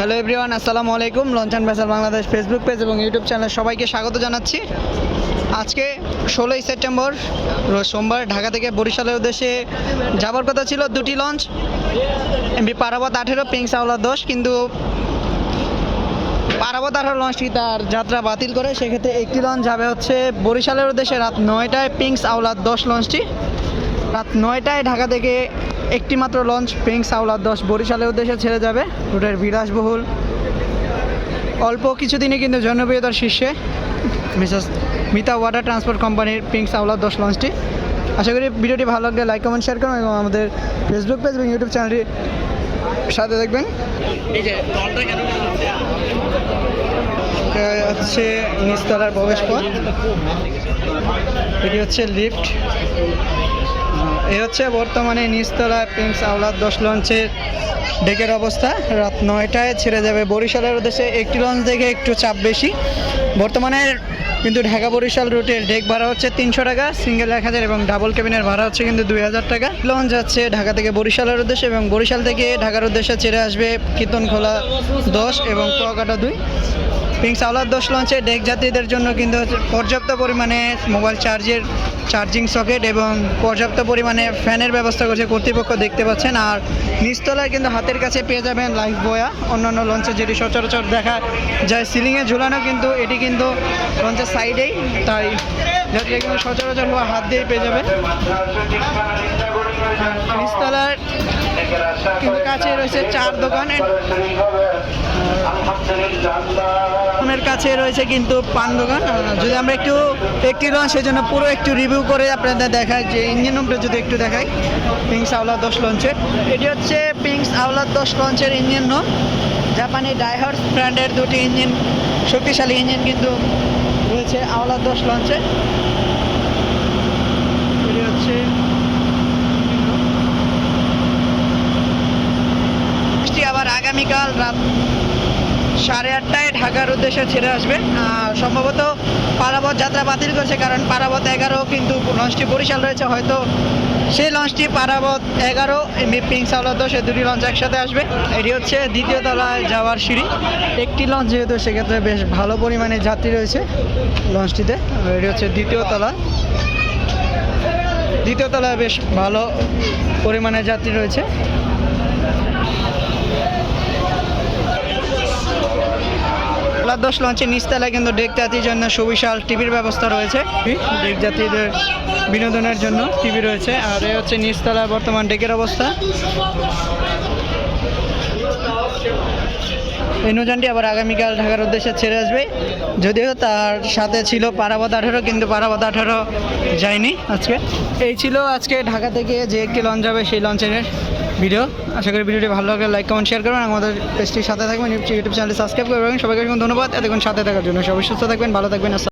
Hello everyone, আসসালামু আলাইকুম। লঞ্চান ভেসাল বাংলাদেশ ফেসবুক পেজ এবং ইউটিউব চ্যানেল সবাইকে স্বাগত জানাচ্ছি। আজকে ষোলোই সেপ্টেম্বর সোমবার ঢাকা থেকে বরিশালের উদ্দেশ্যে যাবার কথা ছিল দুটি লঞ্চ। এমবি পারাবত আঠেরো, পিঙ্ক সাওলা দশ, কিন্তু পারাবত আঠারো লঞ্চটি তার যাত্রা বাতিল করে। সেক্ষেত্রে একটি লঞ্চ যাবে হচ্ছে বরিশালের উদ্দেশ্যে রাত নয়টায় পিঙ্কস আওলাদ দশ লঞ্চটি। রাত নয়টায় ঢাকা থেকে একটি মাত্র লঞ্চ পিঙ্কস আওলাদ দশ বরিশালের উদ্দেশ্যে ছেড়ে যাবে। রুটের বিলাসবহুল। অল্প কিছুদিনে কিন্তু জনপ্রিয়তার শীর্ষে মিসেস মিতা ওয়াটার ট্রান্সপোর্ট কোম্পানির পিঙ্ক আওলাদ দশ লঞ্চটি আশা করি ভিডিওটি ভালো লাগলে লাইক কমেন্ট শেয়ার করুন এবং আমাদের ফেসবুক পেজ এবং ইউটিউব চ্যানেলটি সাথে দেখবেন। হচ্ছে? নিচতলার প্রবেশ পথ। এটি হচ্ছে লিফট এই হচ্ছে বর্তমানে নিচতলা পিঙ্কস আওলাদ দশ লঞ্চের ডেকের অবস্থা। রাত নয়টায় ছেড়ে যাবে বরিশালের উদ্দেশ্যে। একটি লঞ্চ দেখে একটু চাপ বেশি। বর্তমানে কিন্তু ঢাকা বরিশাল রুটের ডেক ভাড়া হচ্ছে তিনশো টাকা, সিঙ্গেল এক হাজার এবং ডাবল কেবিনের ভাড়া হচ্ছে কিন্তু দুই হাজার টাকা। লঞ্চ যাচ্ছে ঢাকা থেকে বরিশালের উদ্দেশ্যে এবং বরিশাল থেকে ঢাকার উদ্দেশ্যে ছেড়ে আসবে কীর্তনখোলা দশ এবং কুয়াকাটা দুই। পিঙ্কস আওলাদ দশ লঞ্চে ডেক যাত্রীদের জন্য কিন্তু পর্যাপ্ত পরিমাণে মোবাইল চার্জের, চার্জিং সকেট এবং পর্যাপ্ত পরিমাণে ফ্যানের ব্যবস্থা করছে কর্তৃপক্ষ দেখতে পাচ্ছেন। আর নিচতলায় কিন্তু হাতের কাছে পেয়ে যাবেন লাইফ বয়া, অন্যান্য লঞ্চে যেটি সচরাচর দেখা যায়। সিলিংয়ে ঝুলানো কিন্তু এটি কিন্তু লঞ্চের সাইডেই, তাই যাত্রীরা কিন্তু সচরাচর হাত দিয়ে পেয়ে যাবেন। নিচতলার কাছে রয়েছে চার দোকান। দোকানের কাছে রয়েছে কিন্তু পান দোকান যদি আমরা একটু একটি লঞ্চ সেই জন্য পুরো একটু রিভিউ করে আপনাদের দেখাই, যে ইঞ্জিন রুমটা যদি একটু দেখাই পিংস আওলা দশ লঞ্চের এটি হচ্ছে পিঙ্কস আওলা দশ লঞ্চের ইঞ্জিন রুম জাপানি ডাইহার্স ব্র্যান্ডের দুটি ইঞ্জিন শক্তিশালী ইঞ্জিন কিন্তু রয়েছে আওলা দশ লঞ্চে এটি হচ্ছে আবার আগামীকাল রাত সাড়ে আটটায় ঢাকার উদ্দেশ্যে ছেড়ে আসবে। সম্ভবত পারাবত যাত্রা বাতিল করছে, কারণ পারাবত এগারো কিন্তু লঞ্চটি বরিশাল রয়েছে। হয়তো সেই লঞ্চটি পারাবত এগারো পিং সাউলা দশে দুটি লঞ্চ একসাথে আসবে। এটি হচ্ছে দ্বিতীয় তলায় যাওয়ার সিঁড়ি। একটি লঞ্চ যেহেতু, সেক্ষেত্রে বেশ ভালো পরিমাণে যাত্রী রয়েছে লঞ্চটিতে। এটি হচ্ছে দ্বিতীয় তলা। দ্বিতীয় তলায় বেশ ভালো পরিমাণে যাত্রী রয়েছে। দশ লঞ্চের নিচতলায় কিন্তু ডেক জাতির জন্য সুবিশাল টিভির ব্যবস্থা রয়েছে। ডেক জাতিদের বিনোদনের জন্য টিভি রয়েছে। আর এ হচ্ছে নিচতলার বর্তমান ডেকের অবস্থা। এই নৌযানটি আবার আগামীকাল ঢাকার উদ্দেশ্যে ছেড়ে আসবে। যদিও তার সাথে ছিল পারাবাদ আঠারো, কিন্তু পারাবাদ আঠারো যায়নি আজকে। এই ছিল আজকে ঢাকা থেকে যে একটি লঞ্চ যাবে সেই লঞ্চের ভিডিও। আশা করি ভিডিওটি ভালো লাগলে লাইক, কমেন্ট শেয়ার করবেন। আমাদের পেজটির সাথে থাকবেন, ইউটিউব চ্যানেলটি সাবস্ক্রাইব করবেন। সবাইকে ধন্যবাদ। এতক্ষণ সাথে থাকার জন্য সবাই সুস্থ থাকবেন, ভালো থাকবেন।